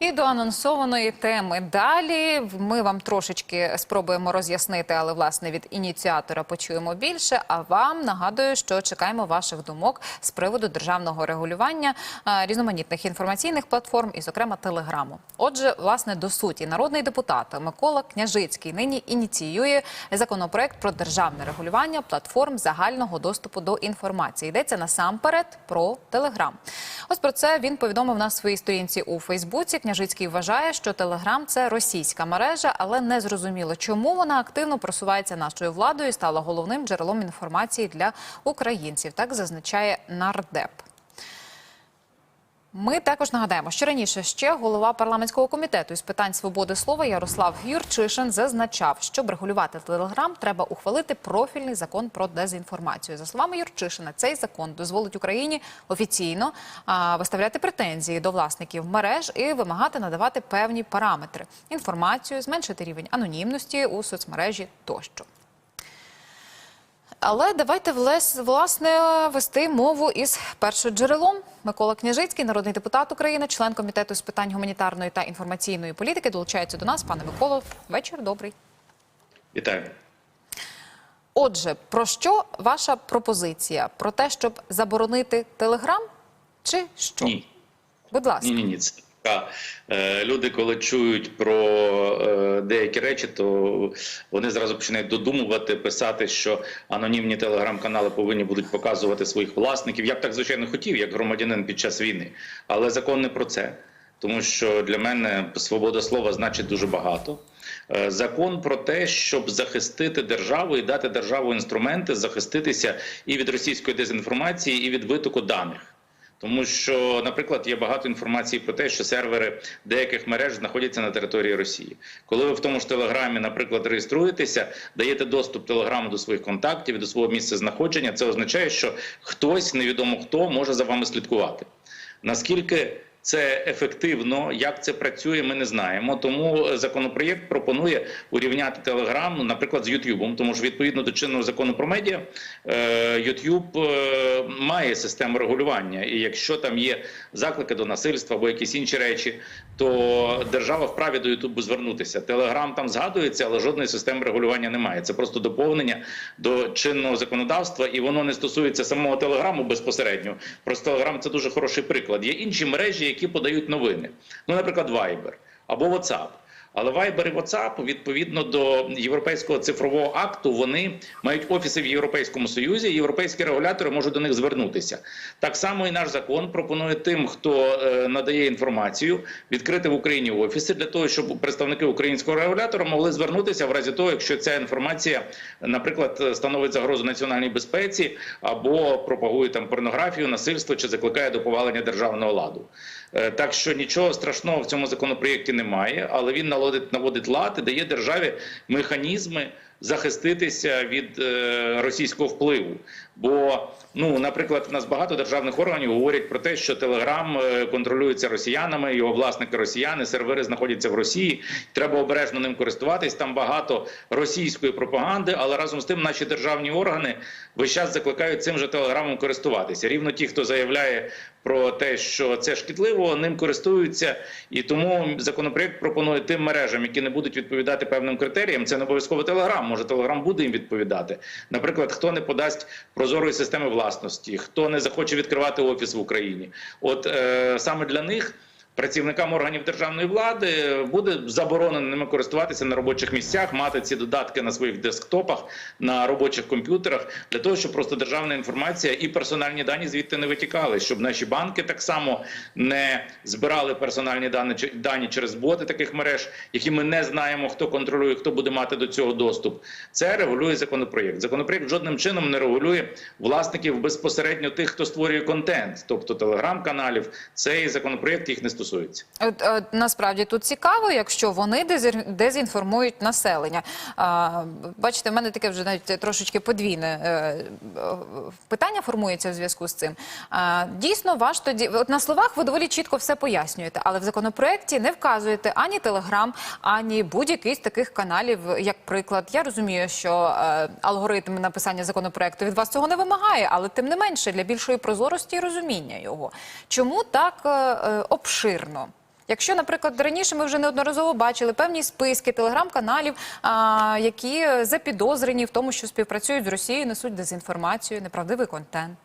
І до анонсованої теми далі ми вам трошечки спробуємо роз'яснити, але власне від ініціатора почуємо більше. А вам нагадую, що чекаємо ваших думок з приводу державного регулювання е, різноманітних інформаційних платформ, і, зокрема, телеграму. Отже, власне, до суті, народний депутат Микола Княжицький нині ініціює законопроект про державне регулювання платформ загального доступу до інформації. Йдеться насамперед про телеграм. Ось про це він повідомив на своїй сторінці у Фейсбуці. Княжицький вважає, що Телеграм це російська мережа, але не зрозуміло, чому вона активно просувається нашою владою і стала головним джерелом інформації для українців. Так зазначає нардеп. Ми також нагадаємо, що раніше ще голова парламентського комітету із питань свободи слова Ярослав Юрчишин зазначав, щоб регулювати телеграм, треба ухвалити профільний закон про дезінформацію. За словами Юрчишина, цей закон дозволить Україні офіційно виставляти претензії до власників мереж і вимагати надавати певні параметри, інформацію, зменшити рівень анонімності у соцмережі тощо. Але давайте власне вести мову із першоджерелом. Микола Княжицький, народний депутат України, член комітету з питань гуманітарної та інформаційної політики, долучається до нас. Пане Миколо, вечір добрий. Вітаю. Отже, про що ваша пропозиція? Про те, щоб заборонити телеграм, чи що? Ні. Будь ласка. Ні, ні, ні. Е, Люди, коли чують про е, деякі речі, то вони зразу починають додумувати, писати, що анонімні телеграм-канали повинні будуть показувати своїх власників. Я б так звичайно хотів, як громадянин під час війни, але закон не про це. Тому що для мене свобода слова значить дуже багато. Е, Закон про те, щоб захистити державу і дати державу інструменти захиститися і від російської дезінформації, і від витоку даних. Тому що, наприклад, є багато інформації про те, що сервери деяких мереж знаходяться на території Росії. Коли ви в тому ж телеграмі, наприклад, реєструєтеся, даєте доступ телеграму до своїх контактів, до свого місця знаходження, це означає, що хтось, невідомо хто, може за вами слідкувати. Наскільки це ефективно, як це працює, ми не знаємо. Тому законопроєкт пропонує урівняти Телеграм, наприклад, з Ютубом, тому що відповідно до чинного закону про медіа, Ютуб має систему регулювання. І якщо там є заклики до насильства або якісь інші речі, то держава вправі до Ютубу звернутися. Телеграм там згадується, але жодної системи регулювання немає. Це просто доповнення до чинного законодавства, і воно не стосується самого телеграму безпосередньо. Просто телеграм це дуже хороший приклад. Є інші мережі, які подають новини. Ну, наприклад, Viber або WhatsApp. Але Viber і WhatsApp, відповідно до європейського цифрового акту, вони мають офіси в Європейському Союзі. і Європейські регулятори можуть до них звернутися. Так само і наш закон пропонує тим, хто е, надає інформацію, відкрити в Україні офіси для того, щоб представники українського регулятора могли звернутися в разі того, якщо ця інформація, наприклад, становить загрозу національній безпеці або пропагує там порнографію, насильство чи закликає до повалення державного ладу. Е, Так що нічого страшного в цьому законопроєкті немає, але він наводить, наводить лад і дає державі механізми захиститися від е, російського впливу. Бо, ну, наприклад, в нас багато державних органів говорять про те, що Телеграм е, контролюється росіянами, його власники росіяни, сервери знаходяться в Росії. Треба обережно ним користуватись. Там багато російської пропаганди, але разом з тим наші державні органи весь час закликають цим же телеграмом користуватися. Рівно ті, хто заявляє про те, що це шкідливо, ним користуються, і тому законопроект пропонує тим мережам, які не будуть відповідати певним критеріям. Це не обов'язково Телеграм. Може, Телеграм буде їм відповідати. Наприклад, хто не подасть прозорої системи власності, хто не захоче відкривати офіс в Україні. От е, саме для них. Працівникам органів державної влади буде заборонено ними користуватися на робочих місцях, мати ці додатки на своїх десктопах, на робочих комп'ютерах для того, щоб просто державна інформація і персональні дані звідти не витікали, щоб наші банки так само не збирали персональні дані дані через боти таких мереж, які ми не знаємо, хто контролює, хто буде мати до цього доступ. Це регулює законопроєкт. Законопроєкт жодним чином не регулює власників безпосередньо тих, хто створює контент, тобто телеграм-каналів. Цей законопроєкт їх не стосується. От, е, насправді тут цікаво, якщо вони дезінформують населення. А, бачите, в мене таке вже навіть трошечки подвійне е, е, питання формується в зв'язку з цим. А, дійсно, ваш тоді от на словах ви доволі чітко все пояснюєте, але в законопроекті не вказуєте ані телеграм, ані будь-який з таких каналів, як приклад. Я розумію, що е, алгоритм написання законопроекту від вас цього не вимагає, але тим не менше для більшої прозорості і розуміння його. Чому так е, е, обширно? Якщо, наприклад, раніше ми вже неодноразово бачили певні списки телеграм-каналів, які запідозрені в тому, що співпрацюють з Росією, несуть дезінформацію, неправдивий контент.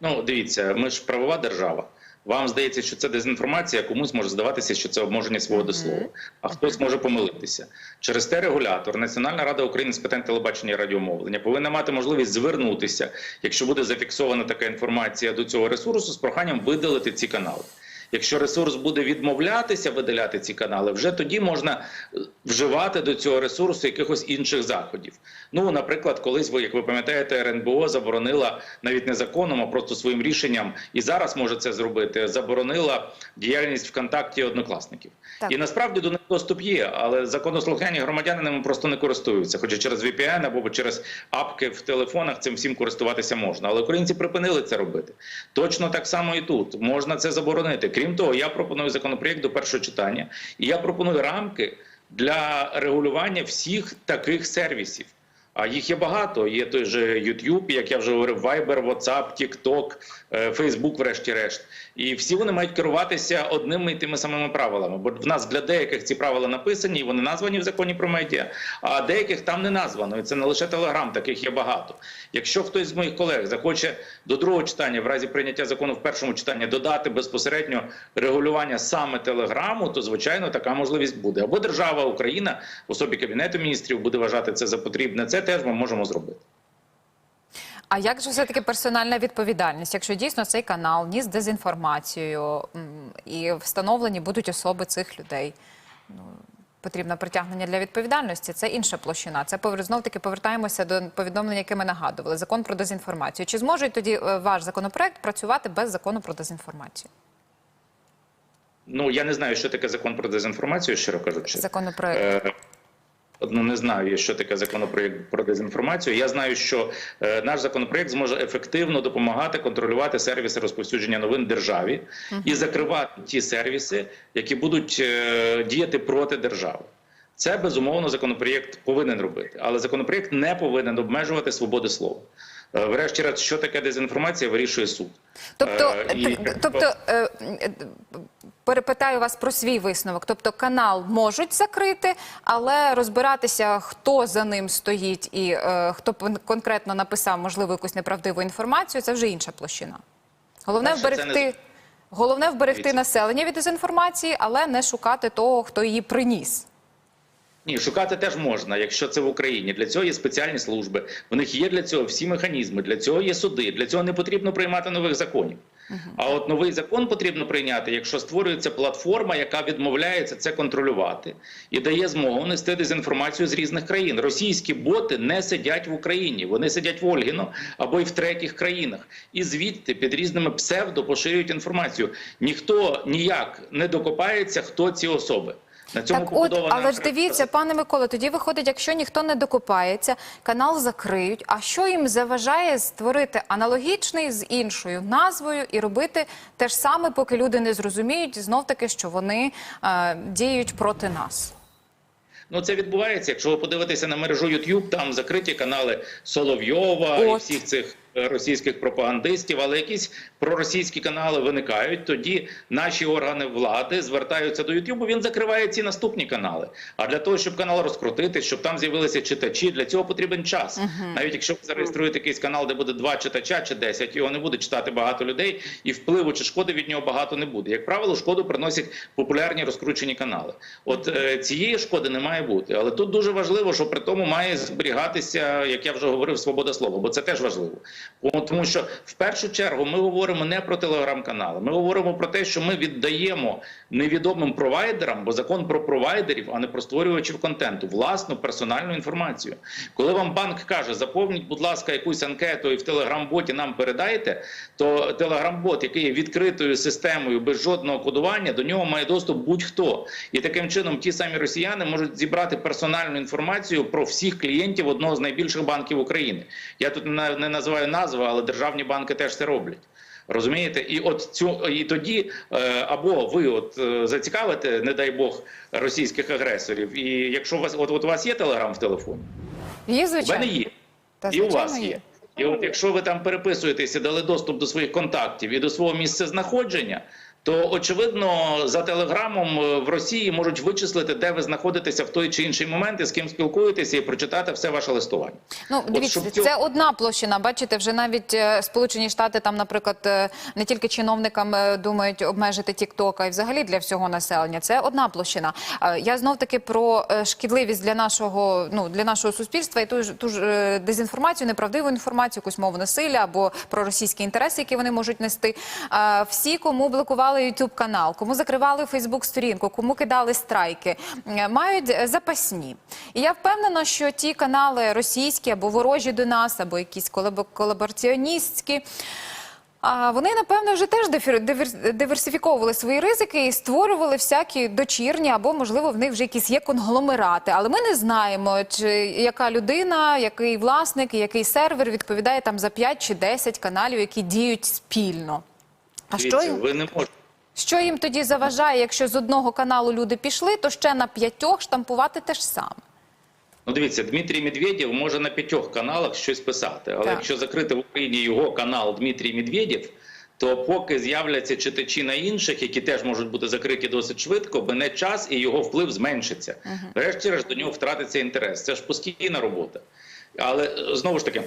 Ну, дивіться, ми ж правова держава. Вам здається, що це дезінформація, комусь може здаватися, що це обмеження свободи слова, а хтось може помилитися. Через те регулятор, Національна рада України з питань телебачення і радіомовлення повинна мати можливість звернутися, якщо буде зафіксована така інформація до цього ресурсу, з проханням видалити ці канали. Якщо ресурс буде відмовлятися видаляти ці канали, вже тоді можна е, вживати до цього ресурсу якихось інших заходів. Ну, наприклад, колись ви, як ви пам'ятаєте, РНБО заборонила навіть не законом, а просто своїм рішенням, і зараз може це зробити. Заборонила діяльність ВКонтакті однокласників. Так. І насправді до них доступ є, але законослухняні громадяни ними просто не користуються. Хоча через VPN або через апки в телефонах цим всім користуватися можна. Але українці припинили це робити. Точно так само і тут можна це заборонити. Крім того, я пропоную законопроєкт до першого читання, і я пропоную рамки для регулювання всіх таких сервісів. А їх є багато. Є той же YouTube, як я вже говорив, Viber, WhatsApp, TikTok, е, Facebook, врешті-решт. І всі вони мають керуватися одними і тими самими правилами. Бо в нас для деяких ці правила написані, і вони названі в законі про медіа, а деяких там не названо. І це не лише Telegram, таких є багато. Якщо хтось з моїх колег захоче до другого читання, в разі прийняття закону в першому читанні, додати безпосередньо регулювання саме Телеграму, то звичайно така можливість буде. Або держава Україна в особі кабінету міністрів буде вважати це за потрібне. Це теж ми можемо зробити. А як же все-таки персональна відповідальність, якщо дійсно цей канал ніс дезінформацію і встановлені будуть особи цих людей? Ну, потрібно притягнення для відповідальності. Це інша площина. Це знов-таки повертаємося до повідомлення, яке ми нагадували. Закон про дезінформацію. Чи зможе тоді е, ваш законопроект працювати без закону про дезінформацію? Ну я не знаю, що таке закон про дезінформацію, щиро кажучи. Законопроект. Е, Ну, не знаю, що таке законопроект про дезінформацію. Я знаю, що е, наш законопроект зможе ефективно допомагати контролювати сервіси розповсюдження новин державі і закривати ті сервіси, які будуть е, діяти проти держави. Це безумовно законопроєкт повинен робити, але законопроєкт не повинен обмежувати свободи слова. Е, Врешті-решт, що таке дезінформація, вирішує суд. Тобто, Е, і- тобто е, перепитаю вас про свій висновок. Тобто, канал можуть закрити, але розбиратися, хто за ним стоїть і е, хто конкретно написав можливо якусь неправдиву інформацію, це вже інша площина. Головне Перше, вберегти. не- Головне вберегти Дивіться. населення від дезінформації, але не шукати того, хто її приніс. Ні, шукати теж можна, якщо це в Україні. Для цього є спеціальні служби. В них є для цього всі механізми. Для цього є суди. Для цього не потрібно приймати нових законів. А от новий закон потрібно прийняти, якщо створюється платформа, яка відмовляється це контролювати і дає змогу нести дезінформацію з різних країн. Російські боти не сидять в Україні, вони сидять в Ольгіно або й в третіх країнах, і звідти під різними псевдо поширюють інформацію. Ніхто ніяк не докопається, хто ці особи. На цьому Так, от, але ж дивіться, пане Миколе, тоді виходить, якщо ніхто не докопається, канал закриють. А що їм заважає створити аналогічний з іншою назвою і робити те ж саме, поки люди не зрозуміють знов таки, що вони е, діють проти нас? Ну це відбувається. Якщо ви подивитеся на мережу YouTube, там закриті канали Соловйова і всіх цих російських пропагандистів, але якісь проросійські канали виникають. Тоді наші органи влади звертаються до YouTube, Він закриває ці наступні канали. А для того, щоб канал розкрутити, щоб там з'явилися читачі, для цього потрібен час. Навіть якщо ви зареєструєте якийсь канал, де буде два читача чи 10, його не буде читати багато людей, і впливу чи шкоди від нього багато не буде. Як правило, шкоду приносять популярні розкручені канали. От е, цієї шкоди не має бути. Але тут дуже важливо, що при тому має зберігатися, як я вже говорив, свобода слова, бо це теж важливо. Тому що в першу чергу ми говоримо не про телеграм-канали, ми говоримо про те, що ми віддаємо невідомим провайдерам, бо закон про провайдерів, а не про створювачів контенту, власну персональну інформацію. Коли вам банк каже, заповніть, будь ласка, якусь анкету і в телеграм-боті нам передайте, то телеграм-бот, який є відкритою системою без жодного кодування, до нього має доступ будь-хто. І таким чином ті самі росіяни можуть зібрати персональну інформацію про всіх клієнтів одного з найбільших банків України. Я тут не називаю назви, але державні банки теж це роблять. Розумієте, і от цю і тоді е, або ви от е, зацікавите, не дай Бог, російських агресорів. І якщо у вас от, от у вас є телеграм в телефоні, Є, у звичайно. мене є. Та, і у вас вас є. І от якщо ви там переписуєтеся, дали доступ до своїх контактів і до свого місця знаходження, то очевидно за телеграмом е, в Росії можуть вичислити, де ви знаходитеся в той чи інший момент і з ким спілкуєтеся, і прочитати все ваше листування. Ну, дивіться, щоб цього- це одна площина. Бачите, вже навіть е, Сполучені Штати там, наприклад, е, не тільки чиновникам думають обмежити TikTok, а й взагалі для всього населення. Це одна площина. Я знов таки про шкідливість для нашого ну для нашого суспільства і ту ж ту ж дезінформацію, неправдиву інформацію, якусь мову насилля або про російські інтереси, які вони можуть нести. Всі, кому блокували YouTube канал, кому закривали Facebook сторінку, кому кидали страйки, мають запасні. І я впевнена, що ті канали російські або ворожі до нас, або якісь колабо- колабораціоністські. А вони напевно вже теж диверсифіковували свої ризики і створювали всякі дочірні, або можливо в них вже якісь є конгломерати. Але ми не знаємо, чи яка людина, який власник, який сервер відповідає там за 5 чи 10 каналів, які діють спільно. А що Дивіться, ви не можете. Що їм тоді заважає, якщо з одного каналу люди пішли, то ще на п'ятьох штампувати те ж саме? Ну, дивіться, Дмитрій Медведєв може на п'ятьох каналах щось писати, але Так. якщо закрити в Україні його канал Дмитрій Медведєв, то поки з'являться читачі на інших, які теж можуть бути закриті досить швидко, мене час і його вплив зменшиться. Врешті-решт до нього втратиться інтерес. Це ж постійна робота. Але знову ж таки.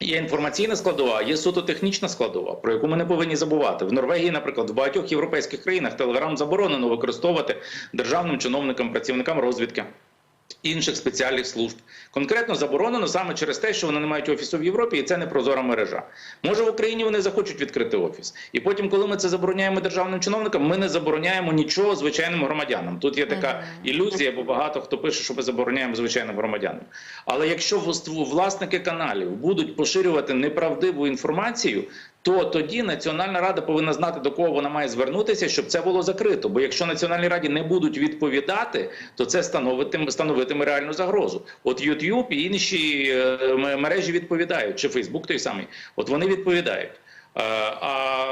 Є інформаційна складова, є суто технічна складова, про яку ми не повинні забувати. В Норвегії, наприклад, в багатьох європейських країнах Телеграм заборонено використовувати державним чиновникам, працівникам розвідки інших спеціальних служб. Конкретно заборонено саме через те, що вони не мають офісу в Європі, і це не прозора мережа. Може, в Україні вони захочуть відкрити офіс. І потім, коли ми це забороняємо державним чиновникам, ми не забороняємо нічого звичайним громадянам. Тут є така ілюзія, бо багато хто пише, що ми забороняємо звичайним громадянам. Але якщо власники каналів будуть поширювати неправдиву інформацію, то тоді Національна рада повинна знати, до кого вона має звернутися, щоб це було закрито. Бо якщо Національній раді не будуть відповідати, то це становитиме, становитиме реальну загрозу. От YouTube і інші е, мережі відповідають, чи Facebook той самий. От вони відповідають. Е, А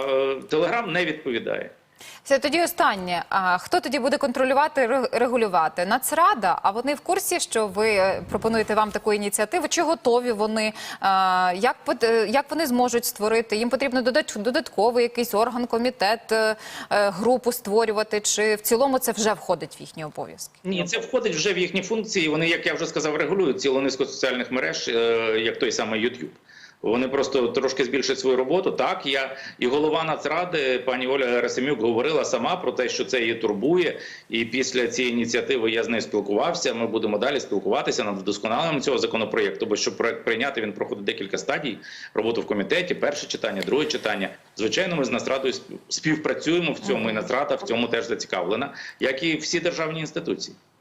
Телеграм не відповідає. Це тоді останнє. А хто тоді буде контролювати, регулювати? Нацрада. А вони в курсі, що ви е, пропонуєте вам таку ініціативу? Чи готові вони? А, як е, як вони зможуть створити? Їм потрібно додат- додатковий якийсь орган, комітет, е, групу створювати? Чи в цілому це вже входить в їхні обов'язки? Ні, це входить вже в їхні функції. Вони, як я вже сказав, регулюють цілу низку соціальних мереж, як той самий YouTube. Вони просто трошки збільшують свою роботу. Так, я і голова Нацради, пані Оля Герасимюк, говорила сама про те, що це її турбує. І після цієї ініціативи я з нею спілкувався. Ми будемо далі спілкуватися над вдосконаленням цього законопроєкту. Бо щоб проект прийняти, він проходить декілька стадій. Роботу в комітеті, перше читання, друге читання. Звичайно, ми з Нацрадою спів- співпрацюємо в цьому, і Нацрада в цьому теж зацікавлена, як і всі державні інституції.